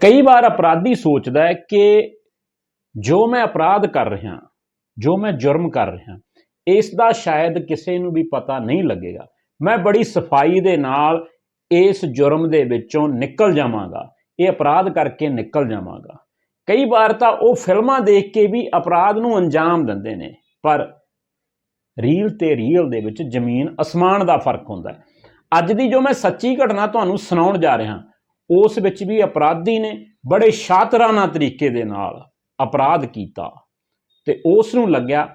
ਕਈ ਵਾਰ ਅਪਰਾਧੀ ਸੋਚਦਾ ਹੈ ਕਿ ਜੋ ਮੈਂ ਅਪਰਾਧ ਕਰ ਰਿਹਾ, ਜੋ ਮੈਂ ਜੁਰਮ ਕਰ ਰਿਹਾ, ਇਸ ਦਾ ਸ਼ਾਇਦ ਕਿਸੇ ਨੂੰ ਵੀ ਪਤਾ ਨਹੀਂ ਲੱਗੇਗਾ। ਮੈਂ ਬੜੀ ਸਫ਼ਾਈ ਦੇ ਨਾਲ ਇਸ ਜੁਰਮ ਦੇ ਵਿੱਚੋਂ ਨਿਕਲ ਜਾਵਾਂਗਾ, ਇਹ ਅਪਰਾਧ ਕਰਕੇ ਨਿਕਲ ਜਾਵਾਂਗਾ। ਕਈ ਵਾਰ ਤਾਂ ਉਹ ਫਿਲਮਾਂ ਦੇਖ ਕੇ ਵੀ ਅਪਰਾਧ ਨੂੰ ਅੰਜਾਮ ਦਿੰਦੇ ਨੇ, ਪਰ ਰੀਲ ਤੇ ਰੀਅਲ ਦੇ ਵਿੱਚ ਜ਼ਮੀਨ ਅਸਮਾਨ ਦਾ ਫ਼ਰਕ ਹੁੰਦਾ ਹੈ। ਅੱਜ ਦੀ ਜੋ ਮੈਂ ਸੱਚੀ ਘਟਨਾ ਤੁਹਾਨੂੰ ਸੁਣਾਉਣ ਜਾ ਰਿਹਾ ਉਸ ਵਿੱਚ ਵੀ ਅਪਰਾਧੀ ਨੇ ਬੜੇ ਸ਼ਾਤਰਾਨਾ ਤਰੀਕੇ ਦੇ ਨਾਲ ਅਪਰਾਧ ਕੀਤਾ ਤੇ ਉਸ ਨੂੰ ਲੱਗਿਆ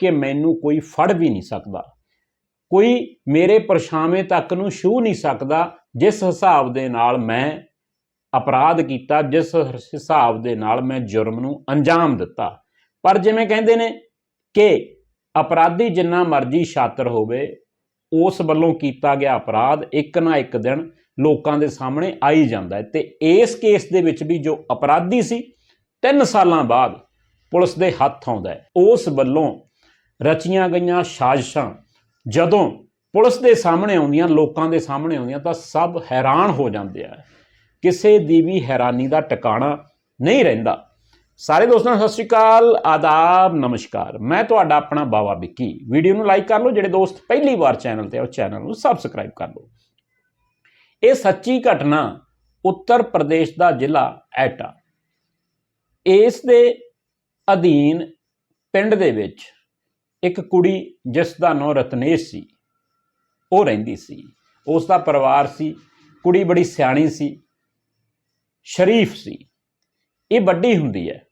ਕਿ ਮੈਨੂੰ ਕੋਈ ਫੜ ਵੀ ਨਹੀਂ ਸਕਦਾ, ਕੋਈ ਮੇਰੇ ਪਰਛਾਵੇਂ ਤੱਕ ਨੂੰ ਛੂ ਨਹੀਂ ਸਕਦਾ ਜਿਸ ਹਿਸਾਬ ਦੇ ਨਾਲ ਮੈਂ ਅਪਰਾਧ ਕੀਤਾ, ਜਿਸ ਹਿਸਾਬ ਦੇ ਨਾਲ ਮੈਂ ਜੁਰਮ ਨੂੰ ਅੰਜਾਮ ਦਿੱਤਾ। ਪਰ ਜਿਵੇਂ ਕਹਿੰਦੇ ਨੇ ਕਿ ਅਪਰਾਧੀ ਜਿੰਨਾ ਮਰਜ਼ੀ ਛਾਤਰ ਹੋਵੇ, ਉਸ ਵੱਲੋਂ ਕੀਤਾ ਗਿਆ ਅਪਰਾਧ ਇੱਕ ਨਾ ਇੱਕ ਦਿਨ ਲੋਕਾਂ ਦੇ ਸਾਹਮਣੇ ਆਈ ਜਾਂਦਾ ਹੈ। ਤੇ ਇਸ ਕੇਸ ਦੇ ਵਿੱਚ ਵੀ ਜੋ ਅਪਰਾਧੀ ਸੀ 3 ਸਾਲਾਂ ਬਾਅਦ ਪੁਲਿਸ ਦੇ ਹੱਥ ਆਉਂਦਾ ਹੈ। ਉਸ ਵੱਲੋਂ ਰਚੀਆਂ ਗਈਆਂ ਸਾਜ਼ਿਸ਼ਾਂ ਜਦੋਂ ਪੁਲਿਸ ਦੇ ਸਾਹਮਣੇ ਆਉਂਦੀਆਂ, ਲੋਕਾਂ ਦੇ ਸਾਹਮਣੇ ਆਉਂਦੀਆਂ, ਤਾਂ ਸਭ ਹੈਰਾਨ ਹੋ ਜਾਂਦੇ ਆ। ਕਿਸੇ ਦੀ ਵੀ ਹੈਰਾਨੀ ਦਾ ਟਿਕਾਣਾ ਨਹੀਂ ਰਹਿੰਦਾ। ਸਾਰੇ ਦੋਸਤਾਂ, ਸਤਿ ਸ਼੍ਰੀ ਅਕਾਲ, ਆਦਾਬ, ਨਮਸਕਾਰ। ਮੈਂ ਤੁਹਾਡਾ ਆਪਣਾ ਬਾਵਾ ਵਿੱਕੀ। ਵੀਡੀਓ ਨੂੰ ਲਾਈਕ ਕਰ ਲਓ, ਜਿਹੜੇ ਦੋਸਤ ਪਹਿਲੀ ਵਾਰ ਚੈਨਲ ਤੇ ਆ, ਉਹ ਚੈਨਲ ਨੂੰ ਸਬਸਕ੍ਰਾਈਬ ਕਰ ਲਓ। ਇਹ ਸੱਚੀ ਘਟਨਾ ਉੱਤਰ ਪ੍ਰਦੇਸ਼ ਦਾ ਜ਼ਿਲ੍ਹਾ ਐਟਾ। ਇਸ ਦੇ ਅਧੀਨ ਪਿੰਡ ਦੇ ਵਿੱਚ ਇੱਕ ਕੁੜੀ ਜਿਸ ਦਾ ਨਾਂ ਰਤਨੇਸ਼ ਸੀ, ਉਹ ਰਹਿੰਦੀ ਸੀ। ਉਸ ਦਾ ਪਰਿਵਾਰ ਸੀ, ਕੁੜੀ ਬੜੀ ਸਿਆਣੀ ਸੀ, ਸ਼ਰੀਫ ਸੀ। ਇਹ ਵੱਡੀ ਹੁੰਦੀ ਹੈ।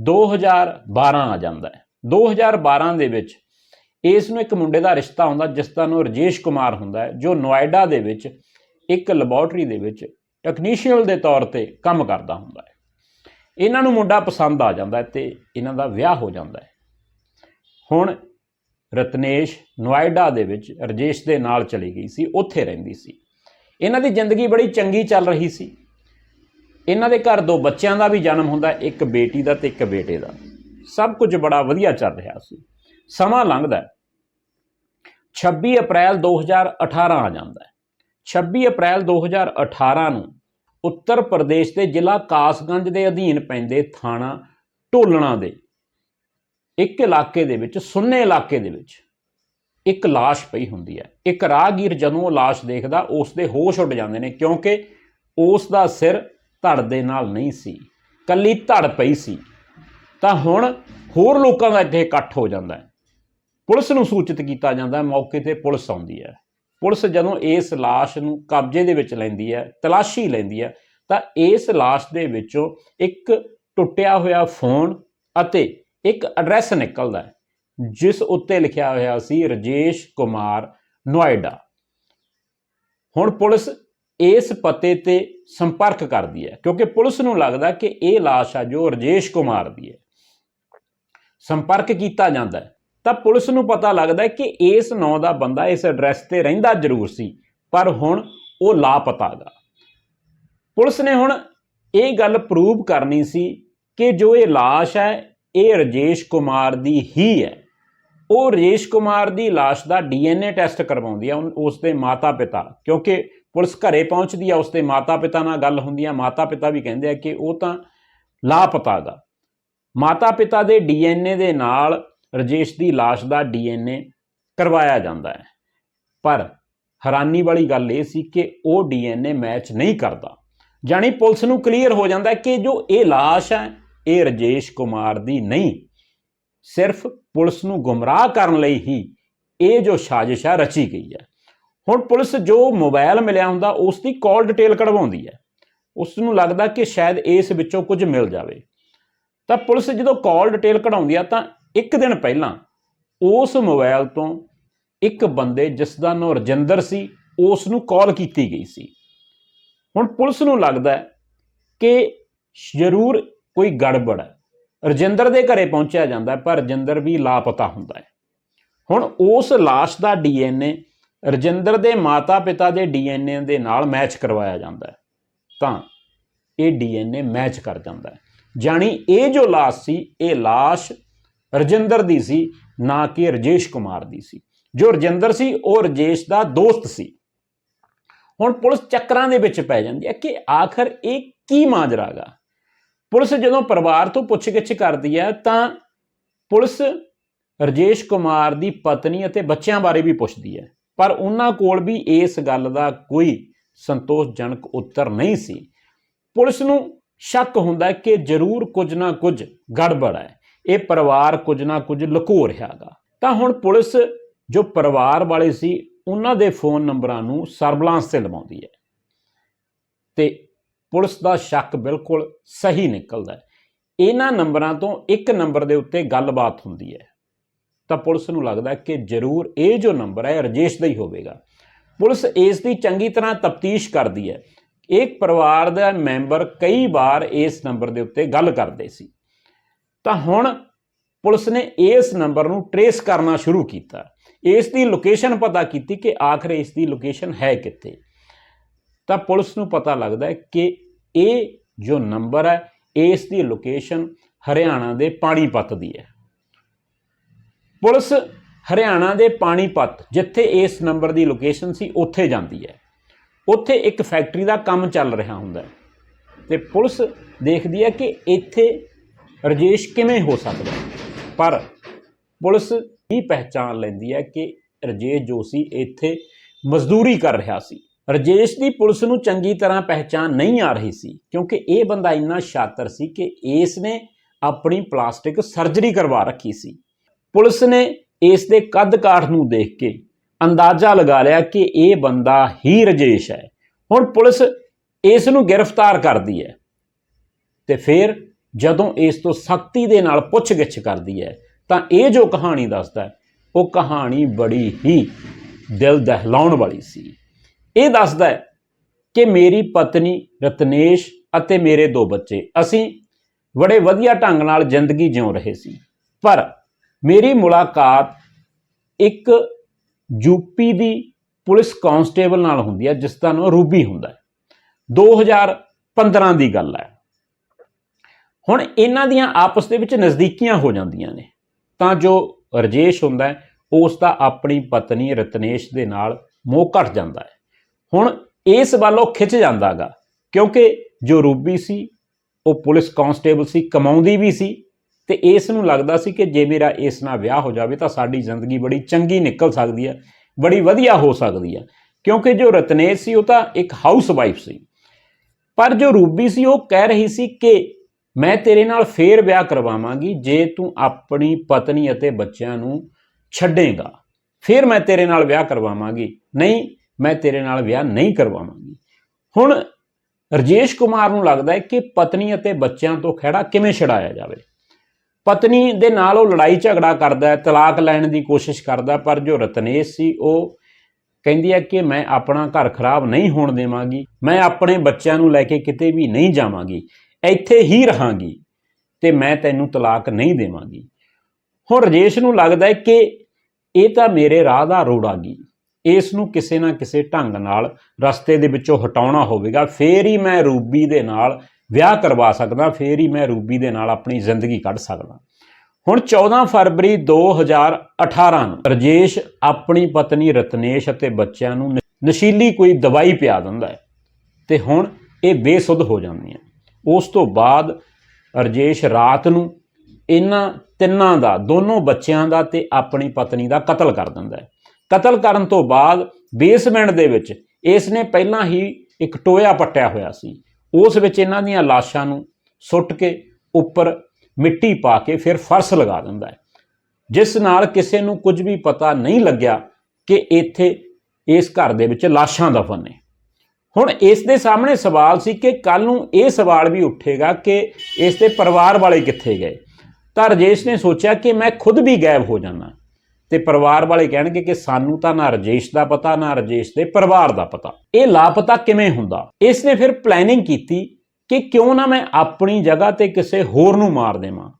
2012 ਆ ਜਾਂਦਾ ਹੈ। 2012 ਦੇ ਵਿੱਚ ਇਸ ਨੂੰ ਇੱਕ ਮੁੰਡੇ ਦਾ ਰਿਸ਼ਤਾ ਹੁੰਦਾ ਜਿਸ ਦਾ ਨਾਮ ਰਜੇਸ਼ ਕੁਮਾਰ ਹੁੰਦਾ ਹੈ, ਜੋ ਨੋਇਡਾ ਦੇ ਵਿੱਚ ਇੱਕ ਲੈਬੋਰਟਰੀ ਦੇ ਵਿੱਚ ਟੈਕਨੀਸ਼ੀਅਨ ਦੇ ਤੌਰ ਤੇ ਕੰਮ ਕਰਦਾ ਹੁੰਦਾ ਹੈ। ਇਹਨਾਂ ਨੂੰ ਮੁੰਡਾ ਪਸੰਦ ਆ ਜਾਂਦਾ ਹੈ ਤੇ ਇਹਨਾਂ ਦਾ ਵਿਆਹ ਹੋ ਜਾਂਦਾ ਹੈ। ਹੁਣ ਰਤਨੇਸ਼ ਨੋਇਡਾ ਦੇ ਵਿੱਚ ਰਜੇਸ਼ ਦੇ ਨਾਲ ਚਲੀ ਗਈ ਸੀ, ਉੱਥੇ ਰਹਿੰਦੀ ਸੀ। ਇਹਨਾਂ ਦੀ ਜ਼ਿੰਦਗੀ ਬੜੀ ਚੰਗੀ ਚੱਲ ਰਹੀ ਸੀ। ਇਹਨਾਂ ਦੇ ਘਰ ਦੋ ਬੱਚਿਆਂ ਦਾ ਵੀ ਜਨਮ ਹੁੰਦਾ, ਇੱਕ ਬੇਟੀ ਦਾ ਤੇ ਇੱਕ ਬੇਟੇ ਦਾ। ਸਭ ਕੁਝ ਬੜਾ ਵਧੀਆ ਚੱਲ ਰਿਹਾ ਸੀ। ਸਮਾਂ ਲੰਘਦਾ 26 ਅਪ੍ਰੈਲ 2018 ਆ ਜਾਂਦਾ ਹੈ 26 ਅਪ੍ਰੈਲ 2018 ਨੂੰ ਉੱਤਰ ਪ੍ਰਦੇਸ਼ ਦੇ ਜ਼ਿਲ੍ਹਾ ਕਾਸਗੰਜ ਦੇ ਅਧੀਨ ਪੈਂਦੇ ਥਾਣਾ ਢੋਲਣਾ ਦੇ ਇੱਕ ਇਲਾਕੇ ਦੇ ਵਿੱਚ ਸੁੰਨੇ ਇਲਾਕੇ ਦੇ ਵਿੱਚ ਇੱਕ লাশ ਪਈ ਹੁੰਦੀ ਹੈ ਇੱਕ ਰਾਹਗੀਰ ਜਦੋਂ ਉਹ লাশ ਦੇਖਦਾ ਉਸ ਦੇ ਹੋਸ਼ ਉੱਡ ਜਾਂਦੇ ਨੇ ਕਿਉਂਕਿ ਉਸ ਦਾ ਸਿਰ ਧੜ ਦੇ ਨਾਲ ਨਹੀਂ ਸੀ ਕੱਲੀ ਧੜ ਪਈ ਸੀ ਤਾਂ ਹੁਣ ਹੋਰ ਲੋਕਾਂ ਦਾ ਇੱਥੇ ਇਕੱਠ ਹੋ ਜਾਂਦਾ ਹੈ ਪੁਲਿਸ ਨੂੰ ਸੂਚਿਤ ਕੀਤਾ ਜਾਂਦਾ ਹੈ ਮੌਕੇ ਤੇ ਪੁਲਿਸ ਆਉਂਦੀ ਹੈ ਪੁਲਿਸ ਜਦੋਂ ਇਸ লাশ ਨੂੰ ਕਬਜ਼ੇ ਦੇ ਵਿੱਚ ਲੈਂਦੀ ਹੈ ਤਲਾਸ਼ੀ ਲੈਂਦੀ ਹੈ ਤਾਂ ਇਸ লাশ ਦੇ ਵਿੱਚੋਂ ਇੱਕ ਟੁੱਟਿਆ ਹੋਇਆ ਫੋਨ ਅਤੇ ਇੱਕ ਐਡਰੈਸ ਨਿਕਲਦਾ ਹੈ ਜਿਸ ਉੱਤੇ ਲਿਖਿਆ ਹੋਇਆ ਸੀ ਰਜੇਸ਼ ਕੁਮਾਰ ਨੋਇਡਾ ਹੁਣ ਪੁਲਿਸ ਇਸ ਪਤੇ ਤੇ ਸੰਪਰਕ ਕਰਦੀ ਹੈ ਕਿਉਂਕਿ ਪੁਲਿਸ ਨੂੰ ਲੱਗਦਾ ਕਿ ਇਹ লাশ ਆ ਜੋ ਰਜੇਸ਼ ਕੁਮਾਰ ਦੀ ਹੈ ਸੰਪਰਕ ਕੀਤਾ ਜਾਂਦਾ ਹੈ ਤਾਂ ਪੁਲਿਸ ਨੂੰ ਪਤਾ ਲੱਗਦਾ ਹੈ ਕਿ ਇਸ ਨਾਂ ਦਾ ਬੰਦਾ ਇਸ ਐਡਰੈਸ ਤੇ ਰਹਿੰਦਾ ਜ਼ਰੂਰ ਸੀ ਪਰ ਹੁਣ ਉਹ ਲਾਪਤਾ ਗਾ ਪੁਲਿਸ ਨੇ ਹੁਣ ਇਹ ਗੱਲ ਪ੍ਰੂਵ ਕਰਨੀ ਸੀ ਕਿ ਜੋ ਇਹ লাশ ਹੈ ਇਹ ਰਜੇਸ਼ ਕੁਮਾਰ ਦੀ ਹੀ ਹੈ ਉਹ ਰਜੇਸ਼ ਕੁਮਾਰ ਦੀ লাশ ਦਾ ਡੀਐਨਏ ਟੈਸਟ ਕਰਵਾਉਂਦੀ ਆ ਉਸ ਦੇ ਮਾਤਾ-ਪਿਤਾ ਕਿਉਂਕਿ ਪੁਲਿਸ ਘਰੇ ਪਹੁੰਚਦੀ ਆ ਉਸ ਦੇ ਮਾਤਾ-ਪਿਤਾ ਨਾਲ ਗੱਲ ਹੁੰਦੀ ਆ ਮਾਤਾ-ਪਿਤਾ ਵੀ ਕਹਿੰਦੇ ਆ ਕਿ ਉਹ ਤਾਂ ਲਾਪਤਾ ਦਾ ਮਾਤਾ-ਪਿਤਾ ਦੇ ਡੀਐਨਏ ਦੇ ਨਾਲ ਰਜੇਸ਼ ਦੀ লাশ ਦਾ ਡੀਐਨਏ ਕਰਵਾਇਆ ਜਾਂਦਾ ਹੈ ਪਰ ਹੈਰਾਨੀ ਵਾਲੀ ਗੱਲ ਇਹ ਸੀ ਕਿ ਉਹ ਡੀਐਨਏ ਮੈਚ ਨਹੀਂ ਕਰਦਾ ਜਾਨੀ ਪੁਲਿਸ ਨੂੰ ਕਲੀਅਰ ਹੋ ਜਾਂਦਾ ਕਿ ਜੋ ਇਹ লাশ ਹੈ ਇਹ ਰਜੇਸ਼ ਕੁਮਾਰ ਦੀ ਨਹੀਂ ਸਿਰਫ ਪੁਲਿਸ ਨੂੰ ਗੁੰਮਰਾਹ ਕਰਨ ਲਈ ਹੀ ਇਹ ਜੋ ਸਾਜ਼ਿਸ਼ ਹੈ ਰਚੀ ਗਈ ਹੈ ਹੁਣ ਪੁਲਿਸ ਜੋ ਮੋਬਾਈਲ ਮਿਲਿਆ ਹੁੰਦਾ ਉਸ ਦੀ ਕਾਲ ਡਿਟੇਲ ਕਢਵਾਉਂਦੀ ਹੈ ਉਸ ਨੂੰ ਲੱਗਦਾ ਕਿ ਸ਼ਾਇਦ ਇਸ ਵਿੱਚੋਂ ਕੁਝ ਮਿਲ ਜਾਵੇ ਤਾਂ ਪੁਲਿਸ ਜਦੋਂ ਕਾਲ ਡਿਟੇਲ ਕਢਾਉਂਦੀ ਆ ਤਾਂ ਇੱਕ ਦਿਨ ਪਹਿਲਾਂ ਉਸ ਮੋਬਾਈਲ ਤੋਂ ਇੱਕ ਬੰਦੇ ਜਿਸ ਦਾ ਨਾਮ ਰਜਿੰਦਰ ਸੀ ਉਸ ਨੂੰ ਕਾਲ ਕੀਤੀ ਗਈ ਸੀ ਹੁਣ ਪੁਲਿਸ ਨੂੰ ਲੱਗਦਾ ਕਿ ਜ਼ਰੂਰ ਕੋਈ ਗੜਬੜ ਹੈ ਰਜਿੰਦਰ ਦੇ ਘਰੇ ਪਹੁੰਚਿਆ ਜਾਂਦਾ ਪਰ ਰਜਿੰਦਰ ਵੀ ਲਾਪਤਾ ਹੁੰਦਾ ਹੈ ਹੁਣ ਉਸ লাশ ਦਾ ਡੀਐਨਏ ਰਜਿੰਦਰ ਦੇ ਮਾਤਾ-ਪਿਤਾ ਦੇ ਡੀਐਨਏ ਦੇ ਨਾਲ ਮੈਚ ਕਰਵਾਇਆ ਜਾਂਦਾ ਹੈ ਤਾਂ ਇਹ ਡੀਐਨਏ ਮੈਚ ਕਰ ਜਾਂਦਾ ਹੈ ਜਾਨੀ ਇਹ ਜੋ লাশ ਸੀ ਇਹ লাশ ਰਜਿੰਦਰ ਦੀ ਸੀ, ਨਾ ਕਿ ਰਜੇਸ਼ ਕੁਮਾਰ ਦੀ ਸੀ। ਜੋ ਰਜਿੰਦਰ ਸੀ, ਉਹ ਰਜੇਸ਼ ਦਾ ਦੋਸਤ ਸੀ। ਹੁਣ ਪੁਲਿਸ ਚੱਕਰਾਂ ਦੇ ਵਿੱਚ ਪੈ ਜਾਂਦੀ ਹੈ ਕਿ ਆਖਰ ਇਹ ਕੀ ਮਾਜਰਾ ਗਾ? ਪੁਲਿਸ ਜਦੋਂ ਪਰਿਵਾਰ ਤੋਂ ਪੁੱਛਗਿੱਛ ਕਰਦੀ ਹੈ, ਤਾਂ ਪੁਲਿਸ ਰਜੇਸ਼ ਕੁਮਾਰ ਦੀ ਪਤਨੀ ਅਤੇ ਬੱਚਿਆਂ ਬਾਰੇ ਵੀ ਪੁੱਛਦੀ ਹੈ। ਪਰ ਉਹਨਾਂ ਕੋਲ ਵੀ ਇਸ ਗੱਲ ਦਾ ਕੋਈ ਸੰਤੋਸ਼ਜਨਕ ਉੱਤਰ ਨਹੀਂ ਸੀ। ਪੁਲਿਸ ਨੂੰ ਸ਼ੱਕ ਹੁੰਦਾ ਕਿ ਜ਼ਰੂਰ ਕੁਝ ਨਾ ਕੁਝ ਗੜਬੜ ਹੈ। ਇਹ ਪਰਿਵਾਰ ਕੁਝ ਨਾ ਕੁਝ ਲੁਕੋ ਰਿਹਾਗਾ। ਤਾਂ ਹੁਣ ਪੁਲਿਸ ਜੋ ਪਰਿਵਾਰ ਵਾਲੇ ਸੀ, ਉਹਨਾਂ ਦੇ ਫੋਨ ਨੰਬਰਾਂ ਨੂੰ ਸਰਬਲਾਂਸ ਤੇ ਲਵਾਉਂਦੀ ਹੈ। ਤੇ ਪੁਲਿਸ ਦਾ ਸ਼ੱਕ ਬਿਲਕੁਲ ਸਹੀ ਨਿਕਲਦਾ ਹੈ। ਇਹਨਾਂ ਨੰਬਰਾਂ ਤੋਂ ਇੱਕ ਨੰਬਰ ਦੇ ਉੱਤੇ ਗੱਲਬਾਤ ਹੁੰਦੀ ਹੈ। ਤਾਂ ਪੁਲਿਸ ਨੂੰ ਲੱਗਦਾ ਕਿ ਜ਼ਰੂਰ ਇਹ ਜੋ ਨੰਬਰ ਹੈ, ਰਜੇਸ਼ ਦਾ ਹੀ ਹੋਵੇਗਾ। ਪੁਲਿਸ ਇਸ ਦੀ ਚੰਗੀ ਤਰ੍ਹਾਂ ਤਫਤੀਸ਼ ਕਰਦੀ ਹੈ। ਇੱਕ ਪਰਿਵਾਰ ਦਾ ਮੈਂਬਰ ਕਈ ਵਾਰ ਇਸ ਨੰਬਰ ਦੇ ਉੱਤੇ ਗੱਲ ਕਰਦੇ ਸੀ। ਤਾਂ ਹੁਣ ਪੁਲਿਸ ਨੇ ਇਸ ਨੰਬਰ ਨੂੰ ਟਰੇਸ ਕਰਨਾ ਸ਼ੁਰੂ ਕੀਤਾ। ਇਸ ਦੀ ਲੋਕੇਸ਼ਨ ਪਤਾ ਕੀਤੀ ਕਿ ਆਖਰ ਇਸ ਦੀ ਲੋਕੇਸ਼ਨ ਹੈ ਕਿੱਥੇ। ਤਾਂ ਪੁਲਿਸ ਨੂੰ ਪਤਾ ਲੱਗਦਾ ਹੈ ਕਿ ਇਹ ਜੋ ਨੰਬਰ ਹੈ, ਇਸ ਦੀ ਲੋਕੇਸ਼ਨ ਹਰਿਆਣਾ ਦੇ ਪਾਣੀਪਤ ਦੀ ਹੈ। ਪੁਲਿਸ ਹਰਿਆਣਾ ਦੇ ਪਾਣੀਪਤ, ਜਿੱਥੇ ਇਸ ਨੰਬਰ ਦੀ ਲੋਕੇਸ਼ਨ ਸੀ, ਉੱਥੇ ਜਾਂਦੀ ਹੈ। ਉੱਥੇ ਇੱਕ ਫੈਕਟਰੀ ਦਾ ਕੰਮ ਚੱਲ ਰਿਹਾ ਹੁੰਦਾ ਹੈ। ਤੇ ਪੁਲਿਸ ਦੇਖਦੀ ਹੈ ਕਿ ਇੱਥੇ ਰਜੇਸ਼ ਕਿਵੇਂ ਹੋ ਸਕਦਾ? ਪਰ ਪੁਲਿਸ ਹੀ ਪਹਿਚਾਨ ਲੈਂਦੀ ਹੈ ਕਿ ਰਜੇਸ਼ ਜੋ ਸੀ ਇੱਥੇ ਮਜ਼ਦੂਰੀ ਕਰ ਰਿਹਾ ਸੀ? ਰਜੇਸ਼ ਦੀ ਪੁਲਿਸ ਨੂੰ ਚੰਗੀ ਤਰ੍ਹਾਂ ਪਹਿਚਾਨ ਨਹੀਂ ਆ ਰਹੀ ਸੀ, ਕਿਉਂਕਿ ਇਹ ਬੰਦਾ ਇੰਨਾ ਸ਼ਾਤਰ ਸੀ ਕਿ ਇਸ ਨੇ ਆਪਣੀ ਪਲਾਸਟਿਕ ਸਰਜਰੀ ਕਰਵਾ ਰੱਖੀ ਸੀ। ਪੁਲਿਸ ਨੇ ਇਸ ਦੇ ਕੱਦ ਕਾਠ ਨੂੰ ਦੇਖ ਕੇ ਅੰਦਾਜ਼ਾ ਲਗਾ ਲਿਆ ਕਿ ਇਹ ਬੰਦਾ ਹੀ ਰਜੇਸ਼ ਹੈ। ਹੁਣ ਪੁਲਿਸ ਇਸ ਨੂੰ ਗ੍ਰਿਫਤਾਰ ਕਰਦੀ ਹੈ ਤੇ ਫਿਰ ਜਦੋਂ ਇਸ ਤੋਂ ਸਖਤੀ ਦੇ ਨਾਲ ਪੁੱਛਗਿੱਛ ਕਰਦੀ ਹੈ, ਤਾਂ ਇਹ ਜੋ ਕਹਾਣੀ ਦੱਸਦਾ ਉਹ ਕਹਾਣੀ ਬੜੀ ਹੀ ਦਿਲ ਦਹਿਲਾਉਣ ਵਾਲੀ ਸੀ। ਇਹ ਦੱਸਦਾ ਹੈ ਕਿ ਮੇਰੀ ਪਤਨੀ ਰਤਨੇਸ਼ ਅਤੇ ਮੇਰੇ ਦੋ ਬੱਚੇ, ਅਸੀਂ ਬੜੇ ਵਧੀਆ ਢੰਗ ਨਾਲ ਜ਼ਿੰਦਗੀ ਜਿਉ ਰਹੇ ਸੀ। ਪਰ ਮੇਰੀ ਮੁਲਾਕਾਤ ਇੱਕ ਯੂਪੀ ਦੀ ਪੁਲਿਸ ਕਾਂਸਟੇਬਲ ਨਾਲ ਹੁੰਦੀ ਹੈ, ਜਿਸ ਦਾ ਨਾਮ ਰੂਬੀ ਹੁੰਦਾ ਹੈ। 2015 ਦੀ ਗੱਲ ਹੈ। ਹੁਣ ਇਹਨਾਂ ਦੀਆਂ ਆਪਸ ਦੇ ਵਿੱਚ ਨਜ਼ਦੀਕੀਆਂ ਹੋ ਜਾਂਦੀਆਂ ਨੇ। ਤਾਂ ਜੋ ਰਜੇਸ਼ ਹੁੰਦਾ ਹੈ, ਉਸ ਦਾ ਆਪਣੀ ਪਤਨੀ ਰਤਨੇਸ਼ ਦੇ ਨਾਲ ਮੋਹ ਘਟ ਜਾਂਦਾ ਹੈ। ਹੁਣ ਇਸ ਵੱਲੋਂ ਖਿੱਚ ਜਾਂਦਾਗਾ ਕਿਉਂਕਿ ਜੋ ਰੂਬੀ ਸੀ, ਉਹ ਪੁਲਿਸ ਕਾਂਸਟੇਬਲ ਸੀ, ਕਮਾਉਂਦੀ ਵੀ ਸੀ ਤੇ ਇਸ ਨੂੰ ਲੱਗਦਾ ਸੀ ਕਿ ਜੇ ਮੇਰਾ ਇਸ ਨਾਲ ਵਿਆਹ ਹੋ ਜਾਵੇ ਤਾਂ ਸਾਡੀ ਜ਼ਿੰਦਗੀ ਬੜੀ ਚੰਗੀ ਨਿਕਲ ਸਕਦੀ ਹੈ, ਬੜੀ ਵਧੀਆ ਹੋ ਸਕਦੀ ਹੈ। ਕਿਉਂਕਿ ਜੋ ਰਤਨੇਸ਼ ਸੀ, ਉਹ ਤਾਂ ਇੱਕ ਹਾਊਸ ਵਾਈਫ ਸੀ। ਪਰ ਜੋ ਰੂਬੀ ਸੀ, ਉਹ ਕਹਿ ਰਹੀ ਸੀ ਕਿ ਮੈਂ ਤੇਰੇ ਨਾਲ ਫੇਰ ਵਿਆਹ ਕਰਵਾਵਾਂਗੀ ਜੇ ਤੂੰ ਆਪਣੀ ਪਤਨੀ ਅਤੇ ਬੱਚਿਆਂ ਨੂੰ ਛੱਡੇਗਾ। ਫਿਰ ਮੈਂ ਤੇਰੇ ਨਾਲ ਵਿਆਹ ਕਰਵਾਵਾਂਗੀ। ਨਹੀਂ, ਮੈਂ ਤੇਰੇ ਨਾਲ ਵਿਆਹ ਨਹੀਂ ਕਰਵਾਵਾਂਗੀ। ਹੁਣ ਰਜੇਸ਼ ਕੁਮਾਰ ਨੂੰ ਲੱਗਦਾ ਹੈ ਕਿ ਪਤਨੀ ਅਤੇ ਬੱਚਿਆਂ ਤੋਂ ਖਹਿੜਾ ਕਿਵੇਂ ਛਡਾਇਆ ਜਾਵੇ। ਪਤਨੀ ਦੇ ਨਾਲ ਉਹ ਲੜਾਈ ਝਗੜਾ ਕਰਦਾ ਹੈ, ਤਲਾਕ ਲੈਣ ਦੀ ਕੋਸ਼ਿਸ਼ ਕਰਦਾ, ਪਰ ਜੋ ਰਤਨੇਸ਼ ਸੀ, ਉਹ ਕਹਿੰਦੀ ਹੈ ਕਿ ਮੈਂ ਆਪਣਾ ਘਰ ਖਰਾਬ ਨਹੀਂ ਹੋਣ ਦੇਵਾਂਗੀ। ਮੈਂ ਆਪਣੇ ਬੱਚਿਆਂ ਨੂੰ ਲੈ ਕੇ ਕਿਤੇ ਵੀ ਨਹੀਂ ਜਾਵਾਂਗੀ। ਇੱਥੇ ਹੀ ਰਹਾਂਗੀ ਤੇ ਮੈਂ ਤੈਨੂੰ ਤਲਾਕ ਨਹੀਂ ਦੇਵਾਂਗੀ। ਹੁਣ ਰਜੇਸ਼ ਨੂੰ ਲੱਗਦਾ ਹੈ ਕਿ ਇਹ ਤਾਂ ਮੇਰੇ ਰਾਹ ਦਾ ਰੋੜਾ ਗਈ ਇਸ ਨੂੰ ਕਿਸੇ ਨਾ ਕਿਸੇ ਢੰਗ ਨਾਲ ਰਸਤੇ ਦੇ ਵਿੱਚੋਂ ਹਟਾਉਣਾ ਹੋਵੇਗਾ। ਫੇਰ ਹੀ ਮੈਂ ਰੂਬੀ ਦੇ ਨਾਲ ਵਿਆਹ ਕਰਵਾ ਸਕਦਾ, ਫੇਰ ਹੀ ਮੈਂ ਰੂਬੀ ਦੇ ਨਾਲ ਆਪਣੀ ਜ਼ਿੰਦਗੀ ਕੱਢ ਸਕਦਾ। ਹੁਣ 14 ਫਰਵਰੀ 2018 ਨੂੰ ਰਜੇਸ਼ ਆਪਣੀ ਪਤਨੀ ਰਤਨੇਸ਼ ਅਤੇ ਬੱਚਿਆਂ ਨੂੰ ਨ- ਨਸ਼ੀਲੀ ਕੋਈ ਦਵਾਈ ਪਿਆ ਦਿੰਦਾ ਹੈ ਤੇ ਹੁਣ ਇਹ ਬੇਸੁੱਧ ਹੋ ਜਾਂਦੀਆਂ। ਉਸ ਤੋਂ ਬਾਅਦ ਰਜੇਸ਼ ਰਾਤ ਨੂੰ ਇਹਨਾਂ ਤਿੰਨਾਂ ਦਾ, ਦੋਨੋਂ ਬੱਚਿਆਂ ਦਾ ਤੇ ਆਪਣੀ ਪਤਨੀ ਦਾ ਕਤਲ ਕਰ ਦਿੰਦਾ ਹੈ। ਕਤਲ ਕਰਨ ਤੋਂ ਬਾਅਦ ਬੇਸਮੈਂਟ ਦੇ ਵਿੱਚ ਇਸ ਨੇ ਪਹਿਲਾਂ ਹੀ ਇੱਕ ਟੋਇਆ ਪੱਟਿਆ ਹੋਇਆ ਸੀ। ਉਸ ਵਿੱਚ ਇਹਨਾਂ ਦੀਆਂ ਲਾਸ਼ਾਂ ਨੂੰ ਸੁੱਟ ਕੇ ਉੱਪਰ ਮਿੱਟੀ ਪਾ ਕੇ ਫਿਰ ਫਰਸ਼ ਲਗਾ ਦਿੰਦਾ ਹੈ। ਜਿਸ ਨਾਲ ਕਿਸੇ ਨੂੰ ਕੁਝ ਵੀ ਪਤਾ ਨਹੀਂ ਲੱਗਿਆ ਕਿ ਇੱਥੇ ਇਸ ਘਰ ਦੇ ਵਿੱਚ ਲਾਸ਼ਾਂ ਦਫਨ ਨੇ। ਹੁਣ ਇਸ ਦੇ ਸਾਹਮਣੇ ਸਵਾਲ ਸੀ ਕਿ ਕੱਲ ਨੂੰ ਇਹ ਸਵਾਲ ਵੀ ਉੱਠੇਗਾ ਕਿ ਇਸ ਦੇ ਪਰਿਵਾਰ ਵਾਲੇ ਕਿੱਥੇ ਗਏ। ਤਾਂ ਰਜੇਸ਼ ਨੇ ਸੋਚਿਆ ਕਿ ਮੈਂ ਖੁਦ ਵੀ ਗਾਇਬ ਹੋ ਜਾਣਾ ਤੇ ਪਰਿਵਾਰ ਵਾਲੇ ਕਹਿਣਗੇ ਕਿ ਸਾਨੂੰ ਤਾਂ ਨਾ ਰਜੇਸ਼ ਦਾ ਪਤਾ, ਨਾ ਰਜੇਸ਼ ਦੇ ਪਰਿਵਾਰ ਦਾ ਪਤਾ। ਇਹ ਲਾਪਤਾ ਕਿਵੇਂ ਹੁੰਦਾ? ਇਸ ਨੇ ਫਿਰ ਪਲੈਨਿੰਗ ਕੀਤੀ ਕਿ ਕਿਉਂ ਨਾ ਮੈਂ ਆਪਣੀ ਜਗ੍ਹਾ ਤੇ ਕਿਸੇ ਹੋਰ ਨੂੰ ਮਾਰ ਦੇਵਾਂ।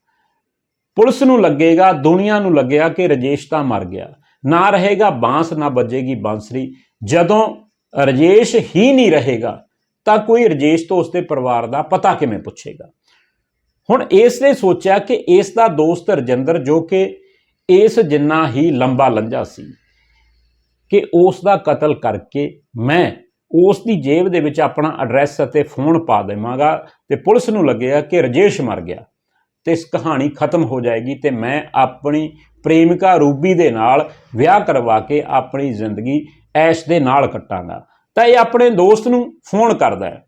ਪੁਲਿਸ ਨੂੰ ਲੱਗੇਗਾ, ਦੁਨੀਆ ਨੂੰ ਲੱਗਿਆ ਕਿ ਰਜੇਸ਼ ਤਾਂ ਮਰ ਗਿਆ। ਨਾ ਰਹੇਗਾ, ਬਾਂਸ ਨਾ ਵੱਜੇਗੀ ਬਾਂਸਰੀ। ਜਦੋਂ ਰਜੇਸ਼ ਹੀ ਨਹੀਂ ਰਹੇਗਾ, ਤਾਂ ਕੋਈ ਰਜੇਸ਼ ਤੋਂ ਉਸਦੇ ਪਰਿਵਾਰ ਦਾ ਪਤਾ ਕਿਵੇਂ ਪੁੱਛੇਗਾ? ਹੁਣ ਇਸ ਨੇ ਸੋਚਿਆ ਕਿ ਇਸ ਦਾ ਦੋਸਤ ਰਜਿੰਦਰ, ਜੋ ਕਿ ਇਸ ਜਿੰਨਾ ਹੀ ਲੰਬਾ ਲੰਜਾ ਸੀ ਕਿ ਉਸ ਦਾ ਕਤਲ ਕਰਕੇ ਮੈਂ ਉਸ ਦੀ ਜੇਬ ਦੇ ਵਿੱਚ ਆਪਣਾ ਐਡਰੈਸ ਅਤੇ ਫੋਨ ਪਾ ਦੇਵਾਂਗਾ ਤੇ ਪੁਲਿਸ ਨੂੰ ਲੱਗਿਆ ਕਿ ਰਜੇਸ਼ ਮਰ ਗਿਆ ਤੇ ਇਸ ਕਹਾਣੀ ਖਤਮ ਹੋ ਜਾਏਗੀ ਤੇ ਮੈਂ ਆਪਣੀ ਪ੍ਰੇਮਿਕਾ ਰੂਬੀ ਦੇ ਨਾਲ ਵਿਆਹ ਕਰਵਾ ਕੇ ਆਪਣੀ ਜ਼ਿੰਦਗੀ ਐਸ਼ ਦੇ ਨਾਲ ਕੱਟਾਂਗਾ। ਤਾਂ ਇਹ ਆਪਣੇ ਦੋਸਤ ਨੂੰ ਫੋਨ ਕਰਦਾ ਹੈ,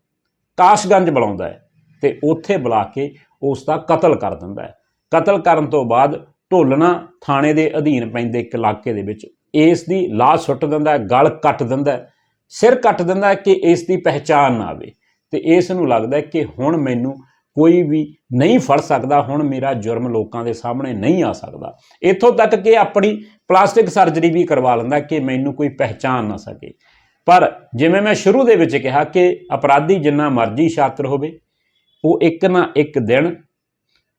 ਕਾਸ਼ਗੰਜ ਬੁਲਾਉਂਦਾ ਹੈ ਤੇ ਉੱਥੇ ਬੁਲਾ ਕੇ ਉਸ ਦਾ ਕਤਲ ਕਰ ਦਿੰਦਾ ਹੈ। ਕਤਲ ਕਰਨ ਤੋਂ ਬਾਅਦ ਢੋਲਣਾ ਥਾਣੇ ਦੇ ਅਧੀਨ ਪੈਂਦੇ ਇੱਕ ਇਲਾਕੇ ਦੇ ਵਿੱਚ ਇਸ ਦੀ ਲਾਸ਼ ਸੁੱਟ ਦਿੰਦਾ ਹੈ, ਗਲ ਕੱਟ ਦਿੰਦਾ ਹੈ, ਸਿਰ ਕੱਟ ਦਿੰਦਾ ਹੈ ਕਿ ਇਸ ਦੀ ਪਹਿਚਾਣ ਨਾ ਆਵੇ ਤੇ ਇਸ ਨੂੰ ਲੱਗਦਾ ਕਿ ਹੁਣ ਮੈਨੂੰ ਕੋਈ ਵੀ ਨਹੀਂ ਫੜ ਸਕਦਾ, ਹੁਣ ਮੇਰਾ ਜੁਰਮ ਲੋਕਾਂ ਦੇ ਸਾਹਮਣੇ ਨਹੀਂ ਆ ਸਕਦਾ। ਇੱਥੋਂ ਤੱਕ ਕਿ ਆਪਣੀ ਪਲਾਸਟਿਕ ਸਰਜਰੀ ਵੀ ਕਰਵਾ ਲੈਂਦਾ ਕਿ ਮੈਨੂੰ ਕੋਈ ਪਹਿਚਾਣ ਨਾ ਸਕੇ। ਪਰ ਜਿਵੇਂ ਮੈਂ ਸ਼ੁਰੂ ਦੇ ਵਿੱਚ ਕਿਹਾ ਕਿ ਅਪਰਾਧੀ ਜਿੰਨਾ ਮਰਜ਼ੀ ਛਾਤਰ ਹੋਵੇ, ਉਹ ਇੱਕ ਨਾ ਇੱਕ ਦਿਨ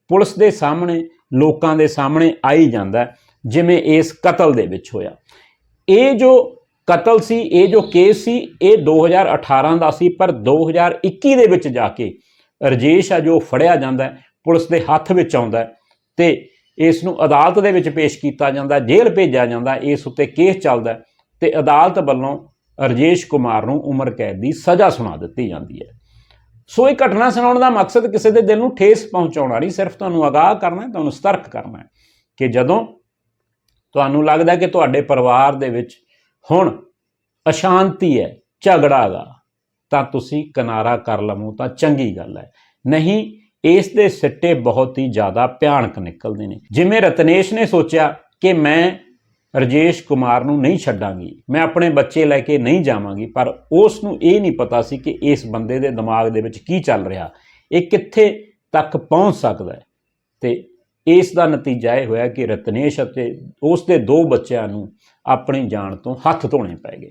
ਪੁਲਿਸ ਦੇ ਸਾਹਮਣੇ, ਲੋਕਾਂ ਦੇ ਸਾਹਮਣੇ ਆਈ ਜਾਂਦਾ ਜਿਵੇਂ ਇਸ ਕਤਲ ਦੇ ਵਿੱਚ ਹੋਇਆ। ਇਹ ਜੋ ਕਤਲ ਸੀ, ਇਹ ਜੋ ਕੇਸ ਸੀ, ਇਹ 2018 ਦਾ ਸੀ, ਪਰ 2021 ਦੇ ਵਿੱਚ ਜਾ ਕੇ ਰਜੇਸ਼ ਆ ਜੋ ਫੜਿਆ ਜਾਂਦਾ ਪੁਲਿਸ ਦੇ ਹੱਥ ਵਿੱਚ ਆਉਂਦਾ ਹੈ ਤੇ ਇਸ ਨੂੰ ਅਦਾਲਤ ਦੇ ਵਿੱਚ ਪੇਸ਼ ਕੀਤਾ ਜਾਂਦਾ ਜੇਲ੍ਹ ਭੇਜਿਆ ਜਾਂਦਾ ਇਸ ਉੱਤੇ ਕੇਸ ਚੱਲਦਾ ਹੈ ਤੇ ਅਦਾਲਤ ਵੱਲੋਂ ਰਜੇਸ਼ ਕੁਮਾਰ ਨੂੰ ਉਮਰ ਕੈਦ ਦੀ ਸਜ਼ਾ ਸੁਣਾ ਦਿੱਤੀ ਜਾਂਦੀ ਹੈ। ਸੋ ਇਹ ਘਟਨਾ ਸੁਣਾਉਣ ਦਾ ਮਕਸਦ ਕਿਸੇ ਦੇ ਦਿਲ ਨੂੰ ਠੇਸ ਪਹੁੰਚਾਉਣਾ ਨਹੀਂ ਸਿਰਫ ਤੁਹਾਨੂੰ ਅਗਾਹ ਕਰਨਾ ਹੈ, ਤੁਹਾਨੂੰ ਸਤਰਕ ਕਰਨਾ ਹੈ ਕਿ ਜਦੋਂ ਤੁਹਾਨੂੰ ਲੱਗਦਾ ਕਿ ਤੁਹਾਡੇ ਪਰਿਵਾਰ ਦੇ ਵਿੱਚ ਹੁਣ ਅਸ਼ਾਂਤੀ ਹੈ, ਝਗੜਾ ਹੈਗਾ ਤਾਂ ਤੁਸੀਂ ਕਿਨਾਰਾ ਕਰ ਲਵੋ ਤਾਂ ਚੰਗੀ ਗੱਲ ਹੈ। ਨਹੀਂ, ਇਸ ਦੇ ਸਿੱਟੇ ਬਹੁਤ ਹੀ ਜ਼ਿਆਦਾ ਭਿਆਨਕ ਨਿਕਲਦੇ ਨੇ। ਜਿਵੇਂ ਰਤਨੇਸ਼ ਨੇ ਸੋਚਿਆ ਕਿ ਮੈਂ ਰਜੇਸ਼ ਕੁਮਾਰ ਨੂੰ ਨਹੀਂ ਛੱਡਾਂਗੀ, ਮੈਂ ਆਪਣੇ ਬੱਚੇ ਲੈ ਕੇ ਨਹੀਂ ਜਾਵਾਂਗੀ, ਪਰ ਉਸ ਨੂੰ ਇਹ ਨਹੀਂ ਪਤਾ ਸੀ ਕਿ ਇਸ ਬੰਦੇ ਦੇ ਦਿਮਾਗ ਦੇ ਵਿੱਚ ਕੀ ਚੱਲ ਰਿਹਾ। ਇਹ ਕਿੱਥੇ ਤੱਕ ਪਹੁੰਚ ਸਕਦਾ ਹੈ? ਤੇ ਇਸ ਦਾ ਨਤੀਜਾ ਇਹ ਹੋਇਆ ਕਿ ਰਤਨੇਸ਼ ਅਤੇ ਉਸ ਦੇ ਦੋ ਬੱਚਿਆਂ ਨੂੰ ਆਪਣੀ ਜਾਨ ਤੋਂ ਹੱਥ ਧੋਣੇ ਪੈ ਗਏ।